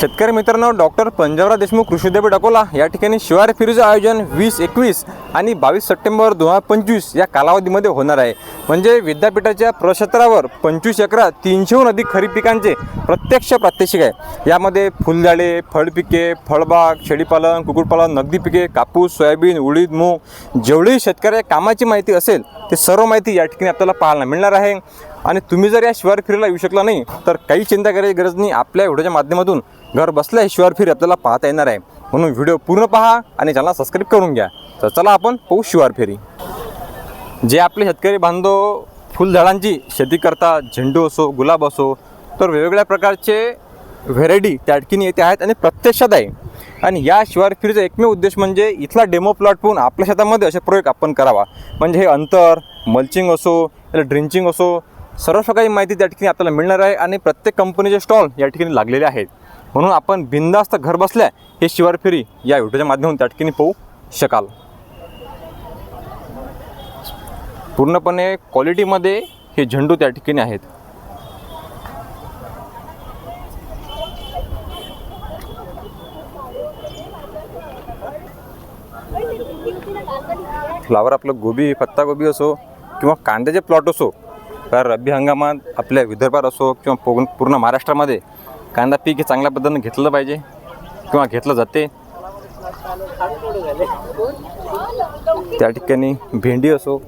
शेतकरी मित्रांनो डॉक्टर पंजाबराव देशमुख कृषी विद्यापीठ अकोला या ठिकाणी शिवार फेरीचं आयोजन वीस एकवीस आणि बावीस सप्टेंबर दोन हजार पंचवीस या कालावधीमध्ये होणार आहे. म्हणजे विद्यापीठाच्या प्रक्षेत्रावर पंचवीस एकरात तीनशेहून अधिक खरीप पिकांचे प्रत्यक्ष प्रात्यक्षिक आहे. यामध्ये फुलझाडे फळपिके फळबाग शेळीपालन कुक्कुटपालन नगदी पिके कापूस सोयाबीन उडीद मूग जेवढी शेतकऱ्या कामाची माहिती असेल ते सर्व माहिती या ठिकाणी आपल्याला पाहायला मिळणार आहे. आणि तुम्ही जर या शिवार फिरीला येऊ शकला नाही तर काही चिंता करायची गरज नाही. आपल्या व्हिडिओच्या माध्यमातून घर बसल्या शिवार फिरी आपल्याला पाहता येणार आहे. म्हणून व्हिडिओ पूर्ण पहा आणि चॅनल सबस्क्राईब करून घ्या. तर चला आपण पाहू शिवार फेरी. जे आपले शेतकरी बांधव फुलझाडांची शेती करतात झेंडू असो गुलाब असो तर वेगवेगळ्या प्रकारचे व्हेरायटी त्या अडकीने येते आहेत आणि प्रत्यक्षात आहे. आणि या शिवार फिरीचा एकमेव उद्देश म्हणजे इथला डेमो प्लॉट पाहून आपल्या शेतामध्ये असे प्रयोग आपण करावा. म्हणजे हे अंतर मल्चिंग असो ड्रिंचिंग असो सर्व प्रकारची माहिती त्या ठिकाणी आपल्याला मिळणार आहे आणि प्रत्येक कंपनीचे स्टॉल या ठिकाणी लागलेले आहेत. म्हणून आपण बिंदास्त घर बसल्या हे शिवार फेरी या व्हिडिओच्या माध्यमातून त्या ठिकाणी पाहू शकाल. पूर्णपणे क्वालिटीमध्ये हे झेंडू त्या ठिकाणी आहेत. फ्लावर आपलं गोबी पत्तागोबी असो किंवा कांद्याचे प्लॉट असो तर रब्बी हंगामात आपल्या विदर्भात असो किंवा पूर्ण पूर्ण महाराष्ट्रामध्ये कांदा पीक हे चांगल्या पद्धतीनं घेतलं पाहिजे किंवा घेतलं जाते. त्या ठिकाणी भेंडी असो.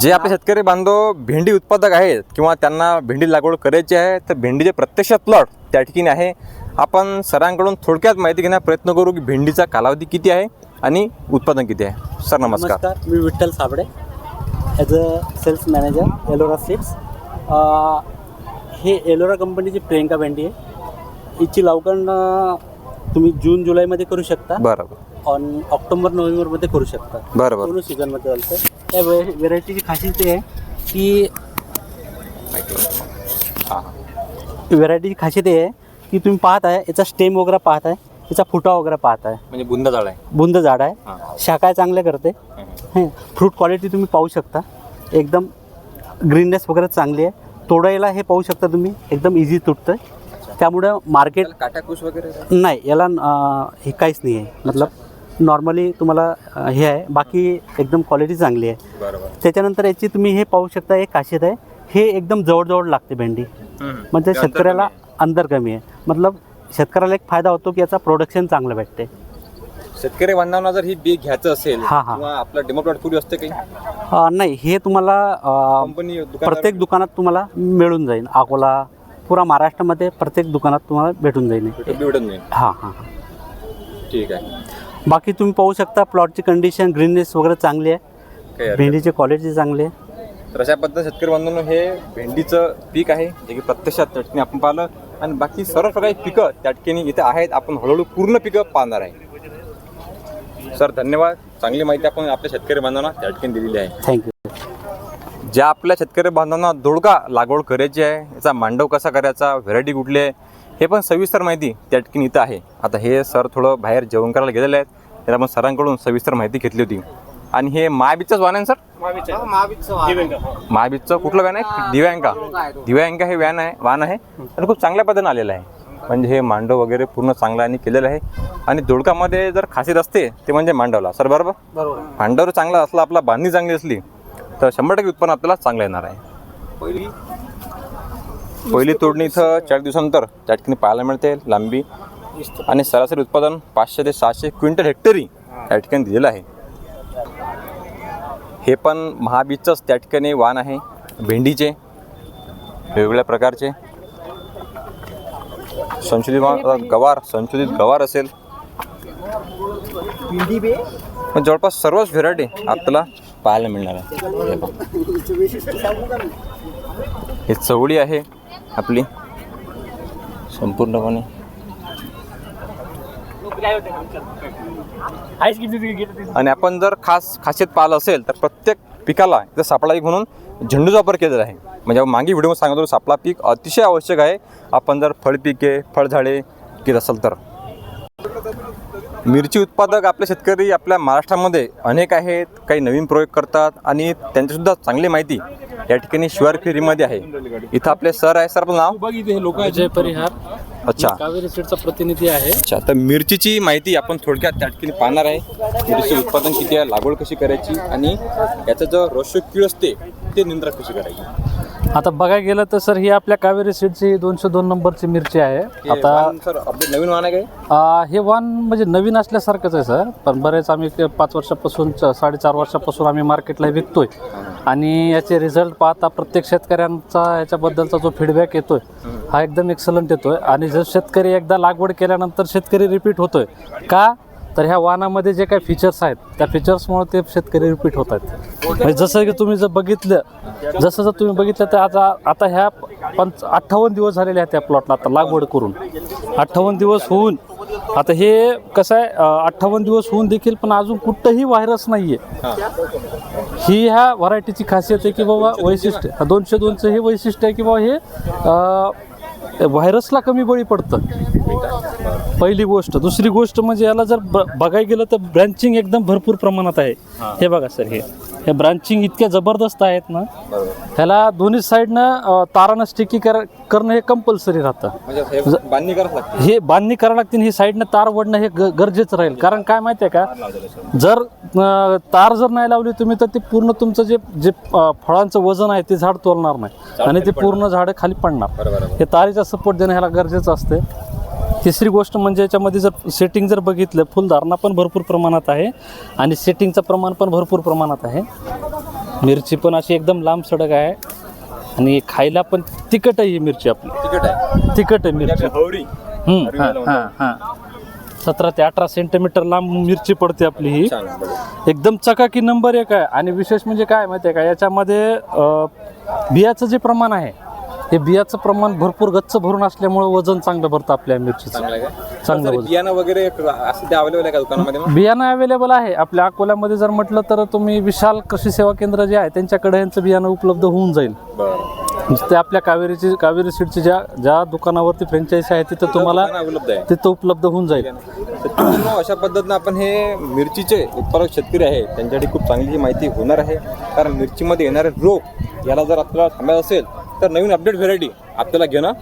जे आपले शेतकरी बांधव भेंडी उत्पादक आहेत किंवा त्यांना भेंडी लागवड करायची आहे तर भेंडीचे प्रत्यक्ष प्लॉट त्या ठिकाणी आहे. आपण सरांकडून थोडक्यात माहिती घेण्याचा प्रयत्न करू की भेंडीचा कालावधी किती आहे. आणि उत्पादन किती आहे? सर नमस्कार. नमस्कार मी Vitthal Sabade as a sales manager Ellora seeds हे एलोरा कंपनीची प्रियंका भेंडी आहे. हिची लावकण तुम्ही जून जुलैमध्ये करू शकता. बरोबर. ऑन ऑक्टोबर नोव्हेंबरमध्ये करू शकता. बरोबर. दोन्ही सीझनमध्ये चालतं या व्हे व्हेरायटीची खासियत हे आहे की हां. व्हेरायटीची खासियत हे आहे की तुम्ही पाहत आहे याचा स्टेम वगैरे पाहत आहे याचा फुटा वगैरे पाहत आहे. म्हणजे बुंद झाड आहे. बुंद झाड आहे. हां. शाखा चांगले करते. हे फ्रूट क्वालिटी तुम्ही पाहू शकता. एकदम ग्रीननेस वगैरे चांगली आहे. तोडायला हे पाहू शकता तुम्ही. एकदम इझी तुटतं त्यामुळं मार्केट काटाकूस वगैरे नाही याला हे काहीच नाही आहे. मतलब नॉर्मली तुम्हाला हे आहे. बाकी एकदम क्वालिटी चांगली आहे. त्याच्यानंतर याची तुम्ही हे पाहू शकता एक खासियत आहे. हे एकदम जवळजवळ लागते भेंडी. म्हणजे शेतकऱ्याला अंदर कमी आहे. मतलब शेतकऱ्याला एक फायदा होतो की याचा प्रोडक्शन चांगलं भेटते. शेतकरी बांधवांना जर ही बी घ्यायचं असेल हां, हां. किंवा आपला डेमो प्लॉट पूर्वी असते काही? अं, नाही हे तुम्हाला अं, कंपनी प्रत्येक दुकानात तुम्हाला मिळून जाईल. अकोला पुरा महाराष्ट्रामध्ये प्रत्येक दुकानात तुम्हाला भेटून जाईल. भेटत नाही हां हां. ठीक आहे. बाकी तुम्ही पाहू शकता प्लॉटची कंडिशन ग्रीननेस वगैरे चांगली आहे. काही हरकत भेंडीची क्वालिटी चांगली आहे. तर अशा पद्धतीने शेतकरी बांधवांनो हे भेंडीचं पीक आहे जे की प्रत्यक्षात आपण पाहिलं. आणि बाकी सर्व प्रकारची पिकं त्या ठिकाणी इथे आहेत. आपण हळूहळू पूर्ण पिकं पाहणार आहे. सर धन्यवाद. चांगली माहिती आपण आपल्या शेतकरी बांधवांना त्या ठिकाणी दिलेली आहे. थँक्यू ज्या आपल्या शेतकरी बांधवांना दोडका लागवड करायची आहे याचा मांडव कसा करायचा व्हेरायटी कुठली आहे हे पण सविस्तर माहिती त्या ठिकाणी इथं आहे. आता हे सर थोडं बाहेर जेवण करायला गेलेले आहेत. त्याला आपण सरांकडून सविस्तर माहिती घेतली होती. आणि हे महाबीजचंच वाहन आहे ना सर? महाबीजचं कुठलं व्हॅन आहे? दिव्यांका दिव्यांका हे व्हॅन आहे वाहन आहे. आणि खूप चांगल्या पद्धतीने आलेलं आहे. म्हणजे हे मांडव वगैरे पूर्ण चांगलं आणि केलेलं आहे. आणि दोडकामध्ये जर खासियत असते ते म्हणजे मांडवला. सर बरोबर? बरोबर. भांडावर चांगला असला आपला बांधणी चांगली असली तर शंभर टक्के उत्पन्न आपल्याला चांगलं येणार आहे. पहिली? पहिली तोडणी इथं चार दिवसानंतर त्या ठिकाणी पाहायला मिळते लांबी. आणि सरासरी उत्पादन पाचशे ते सहाशे क्विंटल हेक्टरी त्या ठिकाणी दिलेलं आहे. हे पण महाबीजचंच त्या ठिकाणी वाण आहे. भेंडीचे वेगवेगळ्या प्रकारचे. संशोधित गवार संशोधित गवार असेल. पण जवळपास सर्वच व्हेरायटी आपल्याला पाहायला मिळणार आहे. हे चवळी आहे आपली. संपूर्णपणे. आणि आपण जर खास खासियत पाहिलं असेल तर प्रत्येक पिकाला इथं सापळा पीक म्हणून झेंडूचा वापर केलेला आहे. म्हणजे आपण मागे व्हिडिओ सांगतो सापळा पीक अतिशय आवश्यक आहे. आपण जर फळपिके फळझाडे घेत असाल तर. मिरची उत्पादक आपले शेतकरी आपल्या महाराष्ट्रामध्ये अनेक आहेत काही नवीन प्रयोग करतात आणि त्यांचीसुद्धा चांगली माहिती या ठिकाणी शिवार फेरीमध्ये आहे. इथं आपले सर आहे सर आपलं नाव? विजय परिहार. अच्छा. कावेरी सीडचा प्रतिनिधी आहे. अच्छा तर मिरचीची माहिती आपण थोडक्यात त्या ठिकाणी पाहणार आहे. मिरची उत्पादन किती आहे लागवड कशी करायची आणि याचं जो रोषक कीड असते ते नियंत्रण कशी करायची? आता बघायला गेलं तर सर ही आपल्या कावेरी सीडची दोनशे दोन नंबरची मिरची आहे. आता सर आपले नवीन वाहन आहे आ, हे वाण म्हणजे नवीन असल्यासारखंच आहे सर पण बरेच आम्ही ते पाच वर्षापासून च- साडेचार वर्षापासून आम्ही मार्केटला विकतोय. आणि याचे रिझल्ट पाहता प्रत्येक शेतकऱ्यांचा याच्याबद्दलचा जो फीडबॅक येतोय हा एकदम एक्सलंट येतोय. आणि जर शेतकरी एकदा लागवड केल्यानंतर शेतकरी रिपीट होतोय. का? तर ह्या वाहनामध्ये जे काही फीचर्स आहेत त्या फीचर्समुळे ते शेतकरी रिपीट होत आहेत. म्हणजे जसं की तुम्ही जर बघितलं जसं जर तुम्ही बघितलं तर आता आता ह्या पंच अठ्ठावन्न दिवस झालेले आहेत त्या प्लॉटला आता लागवड करून. अठ्ठावन्न दिवस होऊन आता हे कसं आहे अठ्ठावन्न दिवस होऊन देखील पण अजून कुठंही व्हायरस नाही आहे ही ह्या व्हरायटीची खासियत आहे की बाबा वैशिष्ट्य दोनशे दोनचं हे वैशिष्ट्य आहे की बाबा हे व्हायरसला कमी बळी पडतं. पहिली गोष्ट. दुसरी गोष्ट म्हणजे याला जर बघायला गेलं तर ब्रँचिंग एकदम भरपूर प्रमाणात आहे. हे बघा सर हे. हे ब्रांचिंग इतक्या जबरदस्त आहेत ना ह्याला दोन्ही साईडनं तारानं स्टिकी कर करणं हे कंपल्सरी राहतं. म्हणजे हे बांधणी करावं लागते. हे बांधणी करावं लागते आणि ही साईडनं तार वडणं हे गरजेचं राहील. कारण काय माहिती आहे का? जर तार जर नाही लावली तुम्ही तर ते पूर्ण तुमचं जे जे फळांचं वजन आहे ते झाड तोलणार नाही. आणि ते पूर्ण झाडं खाली पडणार. हे तारीचा सपोर्ट देणं ह्याला गरजेचं असते. तिसरी गोष्ट म्हणजे याच्यामध्ये जर सेटिंग जर बघितलं फुलधारणा पण भरपूर प्रमाणात आहे आणि सेटिंगचं प्रमाण पण भरपूर प्रमाणात आहे. मिरची पण अशी एकदम लांब सडक आहे आणि खायला पण तिखट आहे ही मिरची आपली. तिकट आहे. तिखट आहे मिरची. हवरी हम्म, हां, हां, हां. सतरा ते अठरा सेंटीमीटर लांब मिरची पडते आपली ही. एकदम चकाकी नंबर एक आहे. आणि विशेष म्हणजे काय माहिती आहे का? याच्यामध्ये अं, बियाचं जे प्रमाण आहे हे बियाचं प्रमाण भरपूर गच्च भरून असल्यामुळे वजन चांगलं भरतं आपल्या मिरचीचं. चांगलं आहे का? चांगलं वजन. बियाणं वगैरे असं ते अवेलेबल आहे का दुकानामध्ये मग? बियाणं अवेलेबल आहे. आपल्या अकोल्यामध्ये जर म्हटलं तर तुम्ही विशाल कृषी सेवा केंद्र जे आहे त्यांच्याकडे यांचं बियाणं उपलब्ध होऊन जाईल. बरं. ते आपल्या कावेरीची कावेरी सीडची ज्या ज्या दुकानावरती फ्रँचायसी आहे तिथं तुम्हाला दुकानं उपलब्ध आहे. तिथं उपलब्ध होऊन जाईल. तर मित्रांनो, अशा पद्धतीनं आपण हे मिरचीचे उत्पादक शेतकरी आहे त्यांच्यासाठी खूप चांगली माहिती होणार आहे. कारण मिरचीमध्ये येणारे रोग याला जर आपल्याला थांबायचं असेल तर नवीन अपडेट व्हेरायटी आपल्याला घेणं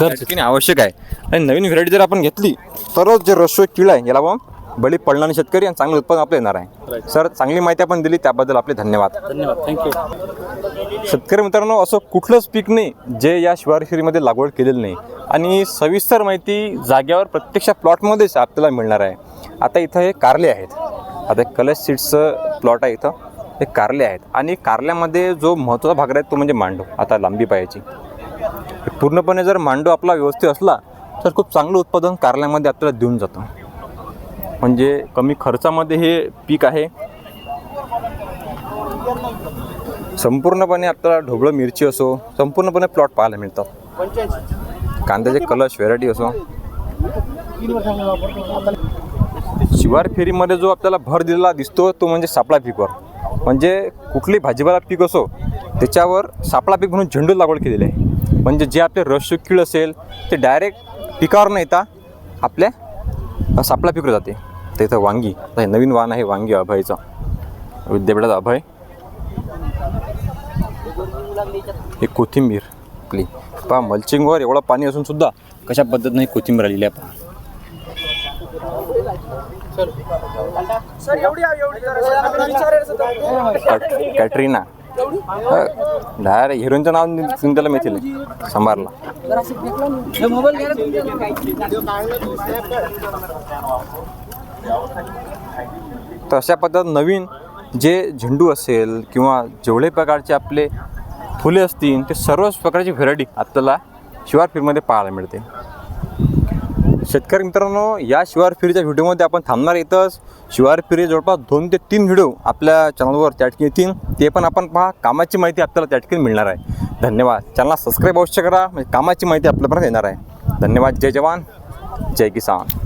गरजेचं आवश्यक आहे. आणि नवीन व्हेरायटी जर आपण घेतली तरच जे रस्व किळ आहे याला मग बळी पडणार नाही शेतकरी आणि चांगलं उत्पादन आपलं येणार आहे. सर चांगली माहिती आपण दिली त्याबद्दल आपले धन्यवाद. धन्यवाद. थँक्यू शेतकरी मित्रांनो असं कुठलंच पीक नाही जे या शिवारशिरीमध्ये लागवड केलेलं नाही. आणि सविस्तर माहिती जाग्यावर प्रत्यक्ष प्लॉटमध्येच आपल्याला मिळणार आहे. आता इथं हे कारले आहेत. आता एक कलश सीड्सचं प्लॉट आहे इथं. हे कारले आहेत. आणि कारल्यामध्ये जो महत्त्वाचा भाग आहे तो म्हणजे मांडव आता लांबी पायाची पूर्णपणे जर मांडव आपला व्यवस्थित असला तर खूप चांगलं उत्पादन कारल्यामध्ये आपल्याला देऊन जातं. म्हणजे कमी खर्चामध्ये हे पीक आहे. संपूर्णपणे आपल्याला ढोबळं मिरची असो संपूर्णपणे प्लॉट पाहायला मिळतात. कांद्याचे कलश व्हेरायटी असो. शिवार फेरीमध्ये जो आपल्याला भर दिलेला दिसतो तो म्हणजे सापळा पीकवर. म्हणजे कुठली भाजीपाला पीक असो त्याच्यावर सापळा पीक म्हणून झेंडू लागवड केलेली आहे. म्हणजे जे आपले रस कीड असेल ते डायरेक्ट पिकावर न येता आपल्या सापळा पिकवर जाते. तिथं इथं वांगी हे नवीन वाहन आहे वांगी अभयचं. विद्यापीठाचा अभय. हे कोथिंबीर. आपली. पहा मल्चिंगवर एवढं पाणी असून सुद्धा कशा पद्धतीने कोथिंबीर आलेली आहे पहा. Kat- Katrina. डायरेक्ट हिरोईनचं नाव त्याला मिळतील संभारला. तर अशा पद्धत नवीन जे झेंडू असेल किंवा जेवढे प्रकारचे आपले फुले असतील ते सर्वच प्रकारची व्हेरायटी आपल्याला शिवार फिरमध्ये पाहायला मिळते शेतकरी मित्रांनो या शिवार फिरीच्या व्हिडिओमध्ये आपण थांबणार येतच शिवार फिरी जवळपास दोन ते तीन व्हिडिओ आपल्या चॅनलवर त्या ठिकाणी येतील. ते पण आपण पहा कामाची माहिती आपल्याला त्या ठिकाणी मिळणार आहे. धन्यवाद. चॅनलला सबस्क्राईब अवश्य करा म्हणजे कामाची माहिती आपल्यापर्यंत येणार आहे. धन्यवाद. जय जवान. जय किसान.